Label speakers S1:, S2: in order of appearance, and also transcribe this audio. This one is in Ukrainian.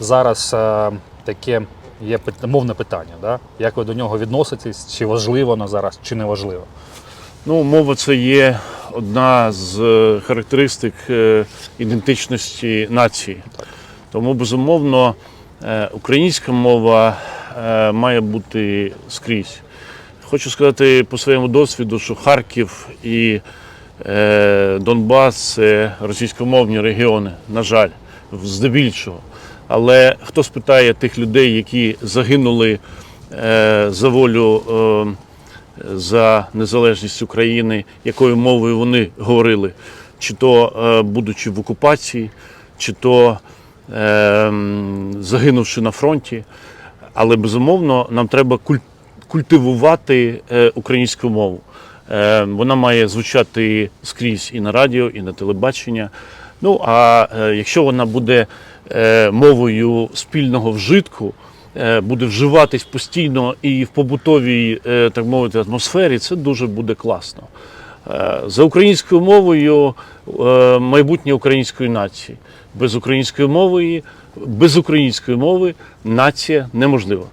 S1: Зараз е, таке є мовне питання. Да? Як ви до нього відноситесь? Чи важливо воно зараз, чи не важливо?
S2: Ну, мова це є одна з е, характеристик е, ідентичності нації. Тому, безумовно, е, українська мова має бути скрізь. Хочу сказати по своєму досвіду, що Харків і Донбас це російськомовні регіони, на жаль, здебільшого. Але хто спитає тих людей, які загинули е, за волю е, за незалежність України, якою мовою вони говорили, чи то е, будучи в окупації, чи то загинувши на фронті. Але безумовно нам треба культивувати українську мову. Вона має звучати скрізь і на радіо, і на телебачення. Ну а е, якщо вона буде е, мовою спільного вжитку, е, буде вживатись постійно і в побутовій, так мовити, атмосфері, це дуже буде класно. За українською мовою майбутнє української нації. Без української мови, без української мови нація неможлива.